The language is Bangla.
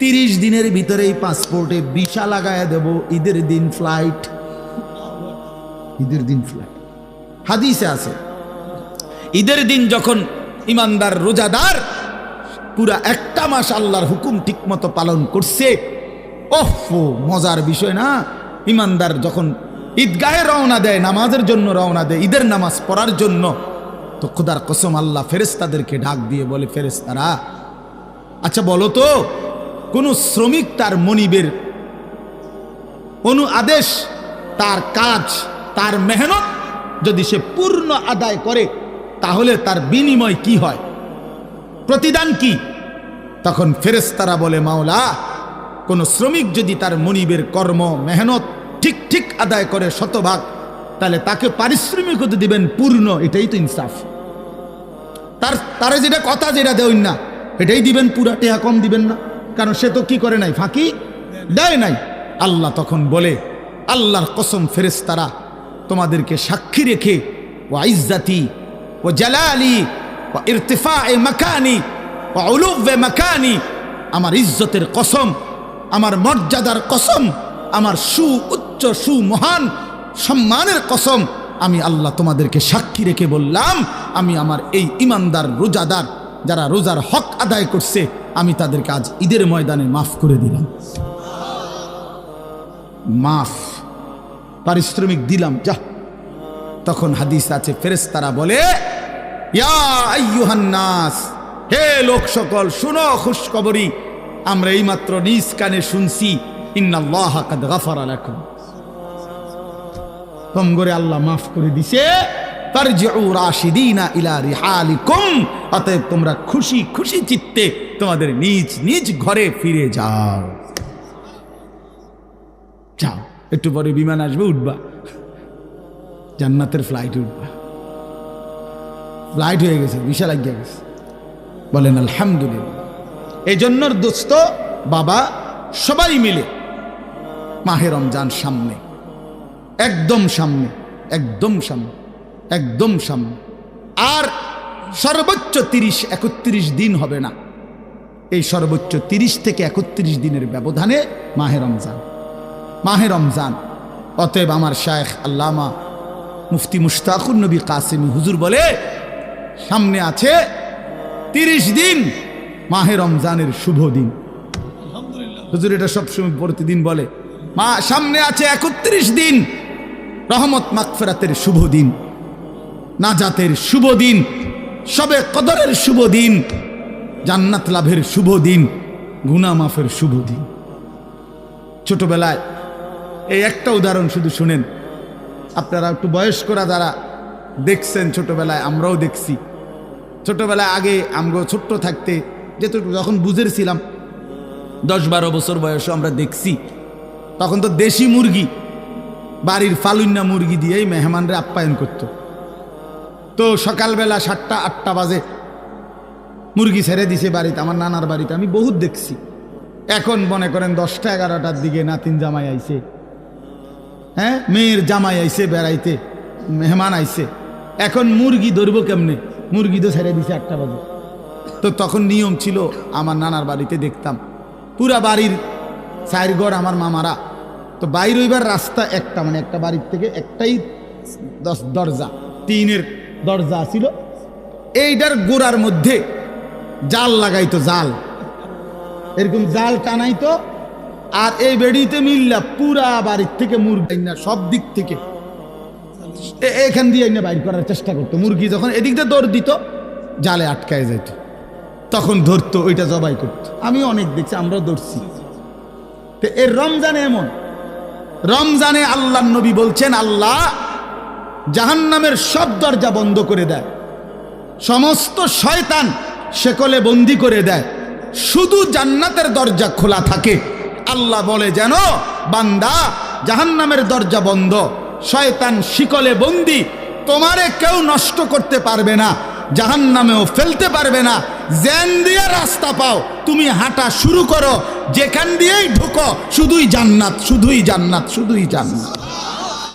তিরিশ দিনের ভিতরেই পাসপোর্টে ভিসা লাগায় দেব। ঈদের দিন ফ্লাইট ঈদের দিন ফ্লাইট হাদিসে আছে। ঈদের দিন যখন ইমানদার রোজাদার পুরা একটা মাস আল্লাহর হুকুম ঠিকমতো পালন করছে, ওহ, মজার বিষয় না? ইমানদার যখন ঈদগাহে রওনা দেয়, নামাজের জন্য রওনা দেয়, ঈদের নামাজ পড়ার জন্য, তো খুদার কসম আল্লাহ ফেরেস্তাদেরকে ডাক দিয়ে বলে ফেরেস্তারা আচ্ছা বলো তো কোনো শ্রমিক তার মনিবের। অনু আদেশ, তার কাজ, তার মেহনত যদি সে পূর্ণ আদায় করে, তাহলে তার বিনিময় কি হয়? প্রতিদান কি? তখন ফেরেস্তারা বলে, মাওলা, কোন শ্রমিক যদি তার মনিবের কর্ম, মেহনত ঠিক ঠিক আদায় করে শতভাগ, তাহলে তাকে পারিশ্রমিক হতে দিবেন পূর্ণ, এটাই তো ইনসাফ। তার, তারে যেটা কথা যেটা দেওয়ার না, এটাই দিবেন, পুরা টেহা কম দিবেন না। কারণ সে তো কি করে নাই? ফাঁকি দেয় নাই। আল্লাহ তখন বলে, আল্লাহর কসম ফেরেস্তারা তোমাদেরকে সাক্ষী রেখে ও আইজাতি ও জালালি ও ইরতিফা এ মাকানি ও উলুবে মাকানি, আমার ইজ্জতের কসম, আমার মর্যাদার কসম, আমার সু উচ্চ, সু মহান সম্মানের কসম, আমি আল্লাহ তোমাদেরকে সাক্ষী রেখে বললাম, আমি আমার এই ইমানদার, রোজাদার, যারা রোজার হক আদায় করছে আমি তাদেরকে আজ ঈদের ময়দানে মাফ করে দিলাম। মাফ। পারিশ্রমিক দিলাম, যা। তখন হাদিস আছে ফেরেস্তারা বলে হে লোক সকল, শুনো খুশখবরি। আমরা এইমাত্র নিজ কানে শুনছি, ইন্নাল্লাহ কাদ গাফারা লাকুম। কম করে আল্লাহ মাফ করে দিছে। ইলা অতএব তোমরা খুশি খুশি চিত্তে তোমাদের নিজ নিজ ঘরে ফিরে যাও। যাও, একটু পরে বিমান আসবে, উঠবা। জান্নাতের ফ্লাইট উঠবা। ফ্লাইট হয়ে গেছে, বিশাল লাগিয়ে গেছে। বলেন, আলহামদুলিল্লাহ। এই জন্য দোস্ত, বাবা, সবাই মিলে মাহে রমজান সামনে, একদম সামনে একদম সামনে। একদম সামনে আর সর্বোচ্চ তিরিশ একত্রিশ দিন হবে না। এই সর্বোচ্চ তিরিশ থেকে একত্রিশ দিনের ব্যবধানে মাহে রমজান। মাহে রমজান। অতএব আমার শায়েখ আল্লামা মুফতি মুশতাকুর নবী কাসিমি হুজুর বলে সামনে আছে তিরিশ দিন মাহে রমজানের শুভ দিন। হুজুর এটা সবসময় প্রতিদিন বলে। মা সামনে আছে একত্রিশ দিন রহমত মাকফেরাতের শুভ দিন। নাজাতের শুভ দিন, সবে কদরের শুভ দিন, জান্নাত লাভের শুভ দিন গুনা মাফের শুভ দিন। ছোটবেলায় এই একটা উদাহরণ শুধু শুনেন। আপনারা একটু বয়স্করা যারা দেখছেন ছোটবেলায়, আমরাও দেখছি। ছোটবেলায় আগে আমগো ছোট্ট থাকতে যেহেতু যখন বুঝেছিলাম দশ বারো বছর বয়সে আমরা দেখছি, তখন তো দেশি মুরগি, বাড়ির ফালুন্না মুরগি দিয়েই মেহমানরা আপ্যায়ন করত। তো সকালবেলা সাতটা, আটটা বাজে। মুরগি ছেড়ে দিছে বাড়িতে, আমার নানার বাড়িতে, আমি বহুত দেখছি। এখন মনে করেন দশটা, এগারোটার দিকে নাতিন জামাই আইছে। হ্যাঁ? মেয়ের জামাই আইছে বেড়াইতে, মেহমান আইছে। এখন মুরগি ধরবো কেমনে? মুরগি তো ছেড়ে দিছে আটটা বাজে। তো তখন নিয়ম ছিল, আমার নানার বাড়িতে দেখতাম। পুরা বাড়ির চার ঘর আমার মামারা। তো বাইর হইবার রাস্তা একটা মানে একটা বাড়ির থেকে একটাই দশ, দরজা, টিনের দরজা ছিল। এইটার গোড়ার মধ্যে জাল লাগাইতো জাল। এরকম জাল টানাইতো আর এই বেড়িতে মিললা পুরা বাড়ির থেকে মুরগি না সব দিক থেকে। এখান দিয়ে এনে বাইর করার চেষ্টা করতো। মুরগি যখন এদিক দিয়ে দৌড় দিত, জালে আটকায় যেত। তখন ধরতো, ওইটা জবাই করতো। আমি অনেক দেখছি আমরা দৌড়ছি তো এর রমজানে এমন। রমজানে আল্লাহ নবী বলছেন, আল্লাহ জাহান্নামের সব দরজা বন্ধ করে দেয়। সমস্ত শয়তান সেকলে বন্দি করে দেয়। শুধু জান্নাতের দরজা খোলা থাকে। আল্লাহ বলে যেন, বান্দা, জাহান্নামের দরজা বন্ধ। শয়তান শিকলে বন্দি। তোমারে কেউ নষ্ট করতে পারবে না। জাহান্নামেও ফেলতে পারবে না। জ্যান দিয়ে রাস্তা পাও। তুমি হাঁটা শুরু করো। যেখান দিয়েই ঢুকো, শুধুই জান্নাত শুধুই জান্নাত শুধুই জান্নাত।